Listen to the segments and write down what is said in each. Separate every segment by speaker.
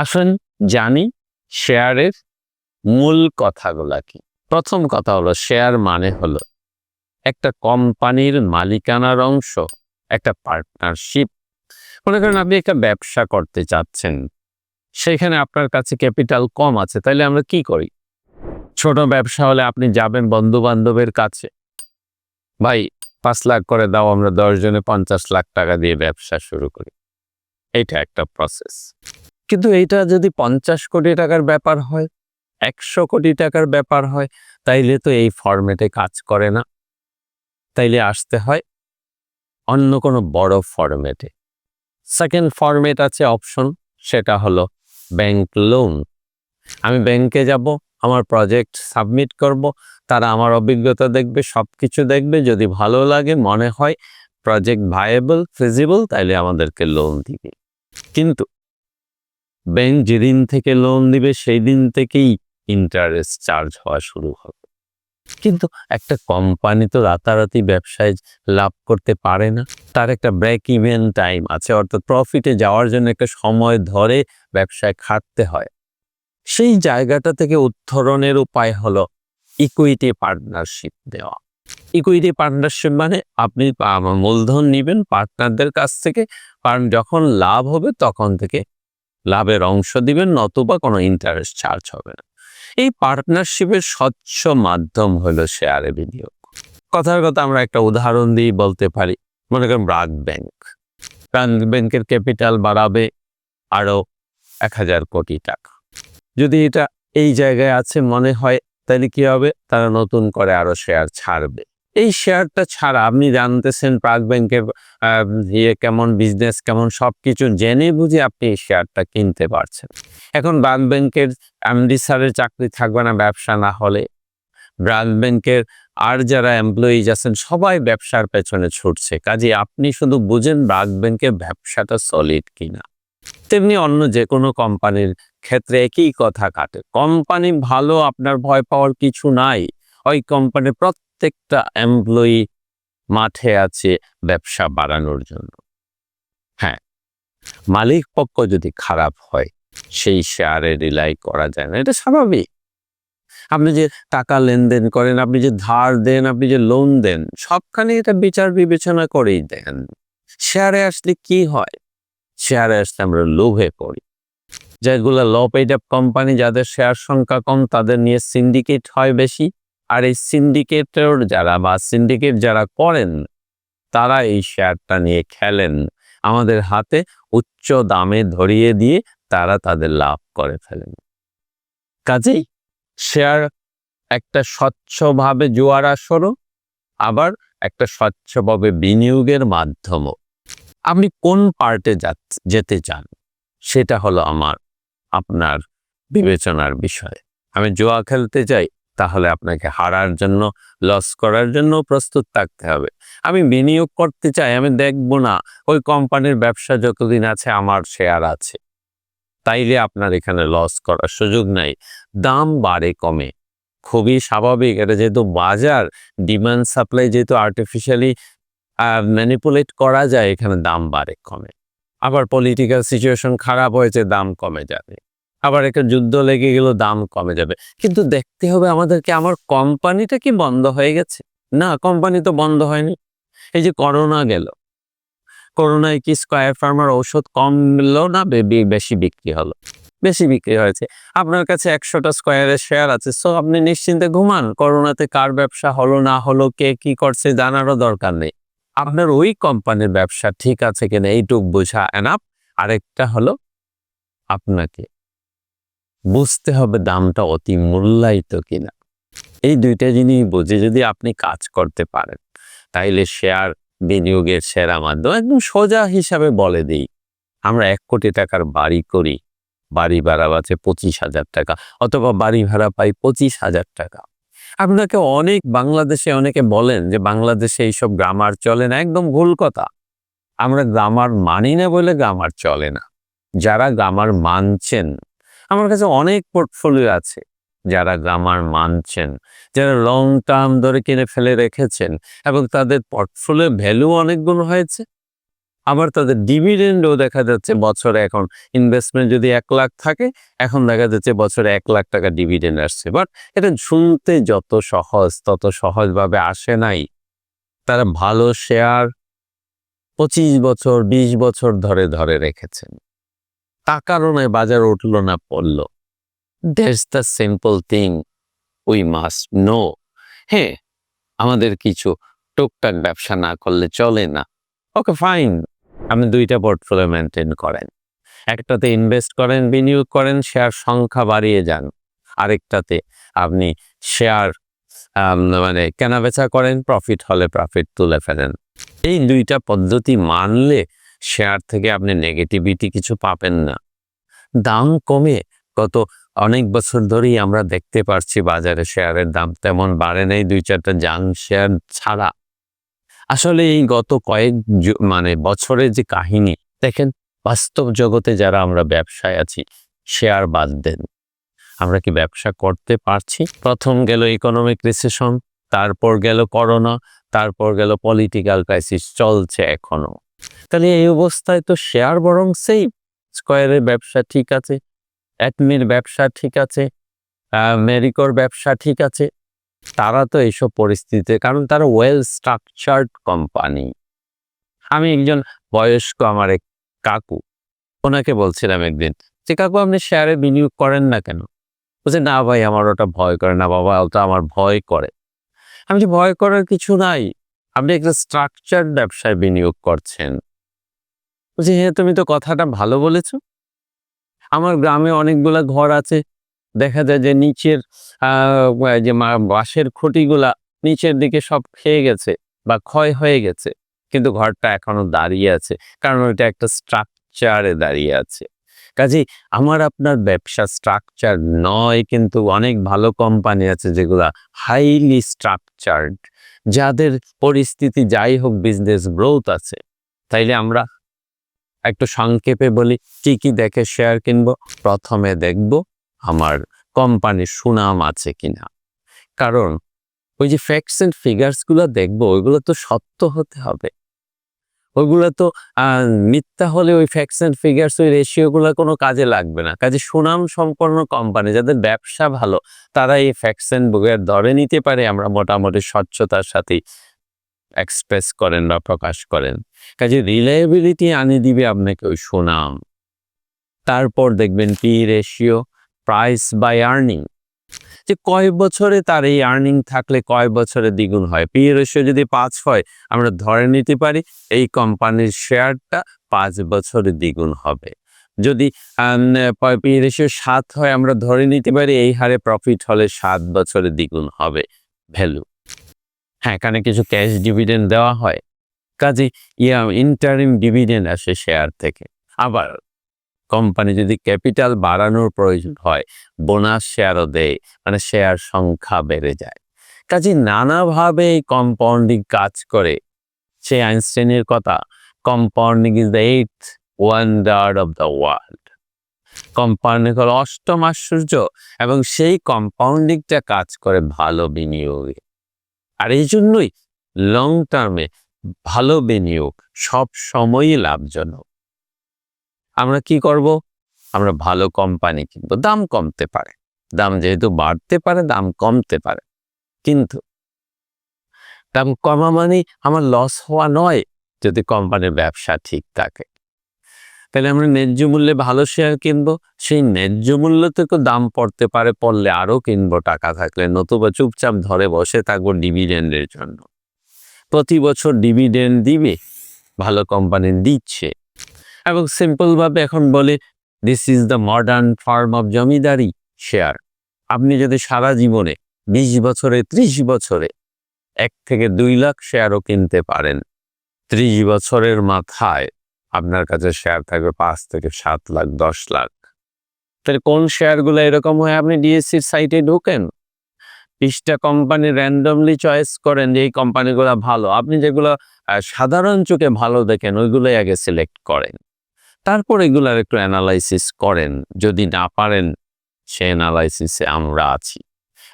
Speaker 1: আসুন জানি শেয়ারের মূল কথাগুলা কি। প্রথম কথা হলো, শেয়ার মানে হলো একটা কোম্পানির মালিকানার অংশ, একটা পার্টনারশিপ। মনে করেন আপনি একটা ব্যবসা করতে চাচ্ছেন, সেখানে আপনার কাছে ক্যাপিটাল কম আছে তাহলে আমরা কি করি? ছোট ব্যবসা হলে আপনি যাবেন বন্ধু বান্ধবের কাছে। ভাই, পাঁচ লাখ করে দাও, আমরা দশ জনে পঞ্চাশ লাখ টাকা দিয়ে ব্যবসা শুরু করি। এটা একটা প্রসেস কিন্তু এইটা যদি পঞ্চাশ কোটি টাকার ব্যাপার হয়, একশো কোটি টাকার ব্যাপার হয়, তাইলে তো এই ফরম্যাটে কাজ করে না। তাইলে আসতে হয় অন্য কোনো বড় ফরম্যাটে সেকেন্ড ফরম্যাট আছে অপশন সেটা হলো ব্যাংক লোন আমি ব্যাংকে যাব, আমার প্রজেক্ট সাবমিট করব, তারা আমার অভিজ্ঞতা দেখবে সব কিছু দেখবে, যদি ভালো লাগে, মনে হয় প্রজেক্ট ভায়েবল ফিজিবল তাইলে আমাদেরকে লোন দিবে। কিন্তু ব্যাংক যেদিন থেকে লোন দিবে সেই দিন থেকেই ইন্টারেস্ট চার্জ হওয়া শুরু হবে। কিন্তু একটা কোম্পানি তো রাতারাতি ব্যবসায় লাভ করতে পারে না। তার একটা ব্রেক ইভেন টাইম আছে, অর্থাৎ প্রফিটে যাওয়ার জন্য একটা সময় ধরে ব্যবসায় খাটতে হয়। সেই জায়গাটা থেকে উত্তরণের উপায় হলো ইকুইটি পার্টনারশিপ দেওয়া। ইকুইটি পার্টনারশিপ মানে আপনি মূলধন নেবেন পার্টনারদের কাছ থেকে। কারণ যখন লাভ হবে তখন থেকে লাভের অংশ দিবেন, নতুবা কোনো ইন্টারেস্ট চার্জ হবে না। এই পার্টনারশিপের স্বচ্ছ মাধ্যম হলো শেয়ারে বিনিয়োগ। কথার কথা আমরা একটা উদাহরণ দিয়ে বলতে পারি, মনে করেন ব্রাক ব্যাংক ব্রাক ব্যাংকের ক্যাপিটাল বাড়াবে আরও এক হাজার কোটি টাকা। যদি এটা এই জায়গায় আছে মনে হয়, তাহলে কি হবে? তারা নতুন করে আরও শেয়ার ছাড়বে। এই শেয়ারটা ছাড়া আপনি জানতেছেন প্রাক ব্যাংকের ইয়ে কেমন বিজনেস কেমন সবকিছু জেনে বুঝে আপনি এই শেয়ারটা কিনতে পারছেন। এখন ব্রাক ব্যাংকের এমডি স্যারের চাকরি থাকবে না, ব্যবসা না হলে। ব্রাক ব্যাংকের আর যারা এমপ্লয়িজ আছেন, সবাই ব্যবসার পেছনে ছুটছে। কাজে আপনি শুধু বুঝেন ব্রাক ব্যাংকের ব্যবসাটা সলিড কিনা। তেমনি অন্য যে কোনো কোম্পানির ক্ষেত্রে একই কথা কাটে। কোম্পানি ভালো, আপনার ভয় পাওয়ার কিছু নাই। ওই কোম্পানির প্রত্যেকটা এমপ্লয়ি মাঠে আছে ব্যবসা বাড়ানোর জন্য। হ্যাঁ মালিক পক্ষ যদি খারাপ হয়, সেই শেয়ারে রিলাই করা যায় না, এটা স্বাভাবিক। আপনি যে টাকা লেনদেন করেন, আপনি যে ধার দেন, আপনি যে লোন দেন, সবখানে এটা বিচার বিবেচনা করেই দেন। শেয়ারে আসলে কি হয়? শেয়ারে আসলে আমরা লোভে পড়ি। যেগুলো লো পেড আপ কোম্পানি যাদের শেয়ার সংখ্যা কম, তাদের নিয়ে সিন্ডিকেট হয় বেশি। আর এই সিন্ডিকেটের যারা বা সিন্ডিকেট যারা করেন, তারা এই শেয়ারটা নিয়ে খেলেন। আমাদের হাতে উচ্চ দামে ধরিয়ে দিয়ে তারা তাদের লাভ করে ফেলেন। কাজেই শেয়ার একটা স্বচ্ছভাবে জোয়ার আসরও, আবার একটা স্বচ্ছভাবে বিনিয়োগের মাধ্যমও। আপনি কোন পার্টে যেতে চান, সেটা হলো আমার, আপনার বিবেচনার বিষয়। আমি জোয়া খেলতে চাই তাহলে আপনাকে হারার জন্য লস করার জন্য প্রস্তুত থাকতে হবে। আমি বিনিয়োগ করতে চাই, আমি দেখব না, ওই কোম্পানির ব্যবসা যতদিন আছে আমার শেয়ার আছে। তাইলে আপনার এখানে লস করার সুযোগ নাই। দাম বাড়ে কমে। খুবই স্বাভাবিক, এটা যেহেতু বাজার ডিমান্ড সাপ্লাই যেহেতু আর্টিফিশিয়ালি ম্যানিপুলেট করা যায়, এখানে দাম বাড়ে কমে। আবার পলিটিক্যাল সিচুয়েশন খারাপ হয়েছে, দাম কমে যাবে। আবার একটা যুদ্ধ লেগে গেল দাম কমে যাবে। কিন্তু দেখতে হবে আমাদেরকে, আমার কোম্পানিটা কি বন্ধ হয়ে গেছে? না, কোম্পানি তো বন্ধ হয়নি। এই যে করোনা গেল। করোনায় কি স্কোয়ার ফার্মার ঔষধ কমলো না বেশি বিক্রি হলো? বেশি বিক্রি হয়েছে। আপনার কাছে একশোটা স্কোয়ারের শেয়ার আছে। সো আপনি নিশ্চিন্তে ঘুমান, করোনাতে কার ব্যবসা হলো, না হলো, কে কি করছে জানারও দরকার নেই। আপনার ওই কোম্পানির ব্যবসা ঠিক আছে কিনা এইটুক বোঝা এনাফ আরেকটা হলো আপনাকে। বুঝতে হবে দামটা অতি মূল্যায়িত কিনা। এই দুইটা জিনিস বুঝে যদি আপনি কাজ করতে পারেন, তাইলে শেয়ার বিনিয়োগের সেরা মাধ্যম একদম সোজা হিসাবে বলে দিই। আমরা এক কোটি টাকার বাড়ি করি, বাড়ি ভাড়া আছে পঁচিশ হাজার টাকা অথবা বাড়ি ভাড়া পাই পঁচিশ হাজার টাকা। আপনাকে অনেক বাংলাদেশে অনেকে বলেন যে বাংলাদেশে এইসব গ্রামার চলে না, একদম ভুল কথা। আমরা গ্রামার মানি না বলে গ্রামার চলে না। যারা গ্রামার মানছেন আমার কাছে অনেক পোর্টফোলিও আছে যারা গ্রামার মানছেন, যারা লং টার্ম ধরে কিনে ফেলে রেখেছেন এবং তাদের পোর্টফোলিও ভ্যালু অনেক গুণ হয়েছে। আবার তাদের ডিভিডেন্ডও দেখা যাচ্ছে বছরে এখন ইনভেস্টমেন্ট যদি এক লাখ থাকে, এখন দেখা যাচ্ছে বছরে এক লাখ টাকা ডিভিডেন্ড আসছে। বাট এটা শুনতে যত সহজ তত সহজভাবে আসে নাই। তারা ভালো শেয়ার পঁচিশ বছর, বিশ বছর ধরে ধরে রেখেছেন। তা কারণে বাজার উঠল না পড়ল that's the simple thing we must know হ্যাঁ আমাদের কিছু টুকটাক ব্যবসা না করলে চলে না। ওকে ফাইন আপনি দুইটা পোর্টফোলিও মেনটেন করেন। একটাতে ইনভেস্ট করেন, বিনিয়োগ করেন শেয়ার সংখ্যা বাড়িয়ে যান। আরেকটাতে আপনি শেয়ার মানে কেনাবেচা করেন প্রফিট হলে প্রফিট তুলে ফেলেন। এই দুইটা পদ্ধতি মানলে শেয়ার থেকে আপনি নেগেটিভিটি কিছু পাবেন না। দাম কমে, গত অনেক বছর ধরেই আমরা দেখতে পারছি বাজারে শেয়ারের দাম তেমন বাড়ে নেই, দুই চারটা জাং শেয়ার ছাড়া। আসলে এই গত কয়েক মানে বছরের যে কাহিনী, দেখেন বাস্তব জগতে যারা আমরা ব্যবসায় আছি শেয়ার বাদ দেন। আমরা কি ব্যবসা করতে পারছি? প্রথম গেল ইকোনমিক রিসেশন তারপর গেল করোনা তারপর গেল পলিটিক্যাল ক্রাইসিস চলছে এখনও। তাহলে এই অবস্থায় তো শেয়ার বরং সেই স্কোয়ারের ব্যবসা ঠিক আছে অ্যাটমির ব্যবসা ঠিক আছে মেরিকোর ব্যবসা ঠিক আছে। তারা তো এইসব পরিস্থিতিতে, কারণ তারা ওয়েল স্ট্রাকচার্ড কোম্পানি আমি একজন বয়স্ক আমার এক কাকু, ওনাকে বলছিলাম একদিন, যে কাকু, আপনি শেয়ারে বিনিয়োগ করেন না কেন? বলছে, না ভাই, আমার ওটা ভয় করে না, বাবা, ওটা আমার ভয় করে। আমি যে ভয় করার কিছু নাই আপনি একটা স্ট্রাকচার ব্যবসায় বিনিয়োগ করছেন। বলছি হ্যাঁ তুমি তো কথাটা ভালো বলেছ। আমার গ্রামে অনেকগুলা ঘর আছে। দেখা যায় যে নিচের যে বাঁশের খুঁটিগুলা নিচের দিকে সব খেয়ে গেছে বা ক্ষয় হয়ে গেছে। কিন্তু ঘরটা এখনও দাঁড়িয়ে আছে। কারণ ওইটা একটা স্ট্রাকচারে দাঁড়িয়ে আছে। কাজে আমার আপনার ব্যবসা স্ট্রাকচার নয়, কিন্তু অনেক ভালো কোম্পানি আছে যেগুলা হাইলি স্ট্রাকচার্ড যাদের পরিস্থিতি যাই হোক বিজনেস গ্রোথ আছে, তাইলে আমরা একটু সংক্ষেপে বলি, কি কি দেখে শেয়ার কিনবো? প্রথমে দেখব আমার কোম্পানির সুনাম আছে কিনা। কারণ ওই যে ফ্যাক্টস অ্যান্ড ফিগার্সগুলো দেখব, ওইগুলো তো সত্য হতে হবে। ওইগুলো তো মিথ্যা হলে ওই ফ্যাক্টস অ্যান্ড ফিগার্স ওই রেশিওগুলো কোনো কাজে লাগবে না। কাজে সুনাম সম্পন্ন কোম্পানি যাদের ব্যবসা ভালো, তারা এই ফ্যাক্টস অ্যান্ড বুকের ধরে নিতে পারে, আমরা মোটামুটি স্বচ্ছতার সাথে এক্সপ্রেস করেন বা প্রকাশ করেন। কাজে রিলায়েবিলিটি আনে দিবে আপনাকে ওই সুনাম। তারপর দেখবেন P ratio price by earning যে কয় বছরে তার এই আর্নিং থাকলে কয় বছরে দ্বিগুণ হয়? পি রেশিও যদি পাঁচ হয়, আমরা ধরে নিতে পারি এই কোম্পানির শেয়ারটা পাঁচ বছরে দ্বিগুণ হবে। যদি পি রেশিও সাত হয়, আমরা ধরে নিতে পারি এই হারে প্রফিট হলে সাত বছরে দ্বিগুণ হবে ভ্যালু হ্যাঁ এখানে কিছু ক্যাশ ডিভিডেন্ড দেওয়া হয়। কাজে ইয়া ইন্টারিম ডিভিডেন্ড আসে শেয়ার থেকে। আবার কোম্পানি যদি ক্যাপিটাল বাড়ানোর প্রয়োজন হয়, বোনাস শেয়ারও দেয় মানে শেয়ার সংখ্যা বেড়ে যায়। কাজে নানাভাবে এই কম্পাউন্ডিং কাজ করে। সে আইনস্টাইনের কথা compounding is the eight wonder of the world compounding হলো অষ্টম আশ্চর্য এবং সেই কম্পাউন্ডিংটা কাজ করে ভালো বিনিয়োগে। আর এই জন্যই লং টার্মে ভালো বিনিয়োগ সব সময়ই লাভজনক। আমরা কি করব? আমরা ভালো কোম্পানি কিনবো। দাম কমতে পারে। দাম যেহেতু বাড়তে পারে, দাম কমতে পারে। কিন্তু দাম কমা মানে আমার লস হওয়া নয় যদি কোম্পানির ব্যবসা ঠিক থাকে। তাহলে আমরা ন্যায্য মূল্যে ভালো শেয়ার কিনবো। সেই ন্যায্য মূল্য থেকেও দাম পড়তে পারে, পড়লে আরও কিনবো টাকা থাকলে। নতুবা চুপচাপ ধরে বসে থাকব ডিভিডেন্ডের জন্য। প্রতি বছর ডিভিডেন্ড দিবে, ভালো কোম্পানি দিচ্ছে। এবং সিম্পলভাবে এখন বলে this is the modern form of zamindari share আপনি যদি সারা জীবনে বিশ বছরে, ত্রিশ বছরে এক থেকে দুই লাখ শেয়ারও কিনতে পারেন, ত্রিশ বছরের মাথায় আপনার কাছে শেয়ার থাকবে পাঁচ থেকে সাত লাখ, দশ লাখ। তাহলে কোন শেয়ারগুলো এরকম হয়? আপনি ডিএসসির সাইটে ঢোকেন, বিশটা কোম্পানি র্যান্ডমলি চয়েস করেন যে এই কোম্পানিগুলো ভালো। আপনি যেগুলো সাধারণ চোখে ভালো দেখেন, ওইগুলোই আগে সিলেক্ট করেন। তারপর এগুলার একটু অ্যানালাইসিস করেন। যদি না পারেন, সে অ্যানালাইসিসে আমরা আছি।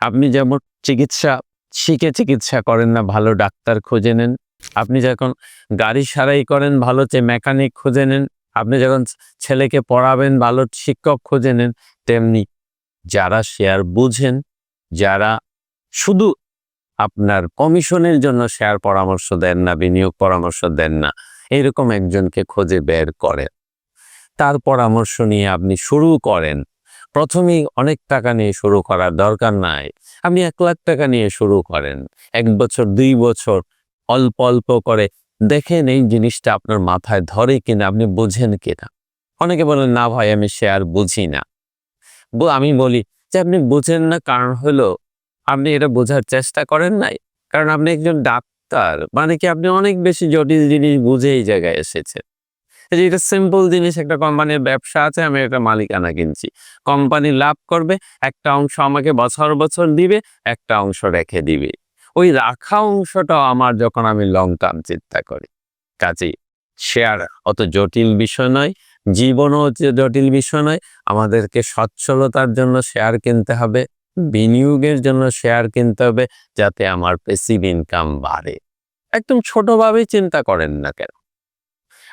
Speaker 1: আপনি যেমন চিকিৎসা, শিখে চিকিৎসা করেন না, ভালো ডাক্তার খুঁজে নেন। আপনি যখন গাড়ি সারাই করেন, ভালো যে মেকানিক খুঁজে নেন। আপনি যখন ছেলেকে পড়াবেন, ভালো শিক্ষক খুঁজে নেন, তেমনি যারা শেয়ার বুঝেন, যারা শুধু আপনার কমিশনের জন্য শেয়ার পরামর্শ দেন না, বিনিয়োগ পরামর্শ দেন না, এরকম একজনকে খোঁজে বের করেন। তার পরামর্শ নিয়ে আপনি শুরু করেন। প্রথমেই অনেক টাকা নিয়ে শুরু করার দরকার নাই। আপনি এক লাখ টাকা নিয়ে শুরু করেন। এক বছর, দুই বছর, অল্প অল্প করে দেখেন এই জিনিসটা আপনার মাথায় ধরে কিনা, আপনি বোঝেন কিনা। অনেকে বলেন, না ভাই, আমি শেয়ার বুঝি না। আমি বলি যে, আপনি বুঝেন না, কারণ হলো আপনি এটা বোঝার চেষ্টা করেন নাই। কারণ আপনি একজন ডাক্তার। মানে কি আপনি অনেক বেশি জটিল জিনিস বুঝে এই জায়গায় এসেছেন। যে এটা সিম্পল জিনিস, একটা কোম্পানির ব্যবসা আছে, আমি একটা মালিকানা কিনছি। কোম্পানি লাভ করবে, একটা অংশ আমাকে বছর বছর দিবে, একটা অংশ রেখে দিবে। ওই রাখা অংশটাও আমার যখন আমি লং টার্ম চিন্তা করি। কাজেই শেয়ার অত জটিল বিষয় নয়, জীবনও জটিল বিষয় নয়, আমাদেরকে সচ্ছলতার জন্য শেয়ার কিনতে হবে, বিনিয়োগের জন্য শেয়ার কিনতে হবে, যাতে আমার পেসিভ ইনকাম বাড়ে। একদম ছোটভাবেই চিন্তা করেন না কেন।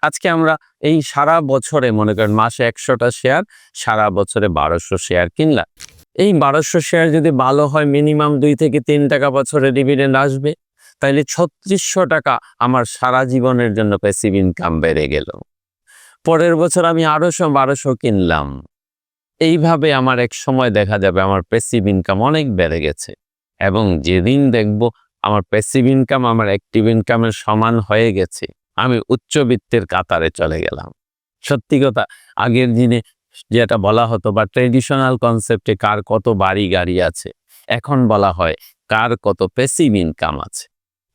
Speaker 1: আজকে আমরা এই সারা বছরে, মনে করেন মাসে একশোটা শেয়ার সারা বছরে বারোশো শেয়ার কিনলাম। এই বারোশো শেয়ার যদি ভালো হয় মিনিমাম দুই থেকে তিন টাকা বছরে ডিভিডেন্ড আসবে। তাইলে ছত্রিশশো টাকা আমার সারা জীবনের জন্য প্যাসিভ ইনকাম বেড়ে গেল। পরের বছর আমি আরোশো, বারোশো কিনলাম। এইভাবে আমার এক সময় দেখা যাবে আমার প্যাসিভ ইনকাম অনেক বেড়ে গেছে। এবং যেদিন দেখব আমার প্যাসিভ ইনকাম আমার অ্যাক্টিভ ইনকামের সমান হয়ে গেছে। আমি উচ্চবিত্তের কাতারে চলে গেলাম। সত্যি কথা, আগের দিনে যেটা বলা হতো বা ট্রেডিশনাল কনসেপ্টে কার কত বাড়ি গাড়ি আছে, এখন বলা হয় কার কত প্যাসিভ ইনকাম আছে।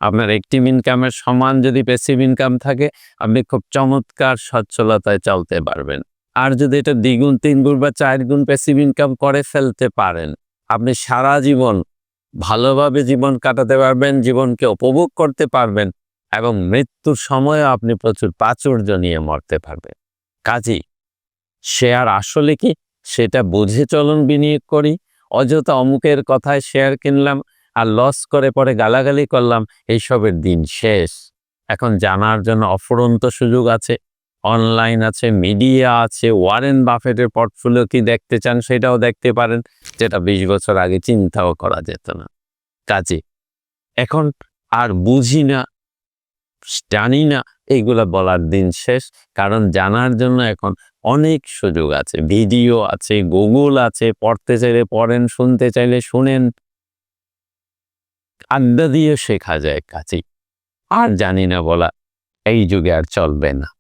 Speaker 1: আপনার অ্যাক্টিভ ইনকামের সমান যদি প্যাসিভ ইনকাম থাকে, আপনি খুব চমৎকার সচ্ছলতায় চলতে পারবেন। আর যদি এটা দ্বিগুণ তিন গুণ বা চার গুণ প্যাসিভ ইনকাম করে ফেলতে পারেন, আপনি সারা জীবন ভালোভাবে জীবন কাটাতে পারবেন, জীবনকে উপভোগ করতে পারবেন এবং মৃত্যুর সময়ও আপনি প্রচুর প্রাচুর্য নিয়ে মরতে পারবেন। কাজী শেয়ার আসলে কি সেটা বুঝে চলন বিনিয়োগ করি। অযথা অমুকের কথায় শেয়ার কিনলাম আর লস করে পরে গালাগালি করলাম, এইসবের দিন শেষ। এখন জানার জন্য অফুরন্ত সুযোগ আছে। অনলাইন আছে, মিডিয়া আছে, ওয়ারেন বাফেটের পোর্টফোলিও কি দেখতে চান সেটাও দেখতে পারেন, যেটা বিশ বছর আগে চিন্তাও করা যেত না। কাজে এখন আর বুঝি না জানি না এইগুলা বলার দিন শেষ। কারণ জানার জন্য এখন অনেক সুযোগ আছে। ভিডিও আছে, গুগল আছে, পড়তে চাইলে পড়েন, শুনতে চাইলে শুনেন। আড্ডা দিয়ে শেখা যায় কাজেই। আর জানি না বলা, এই যুগে আর চলবে না।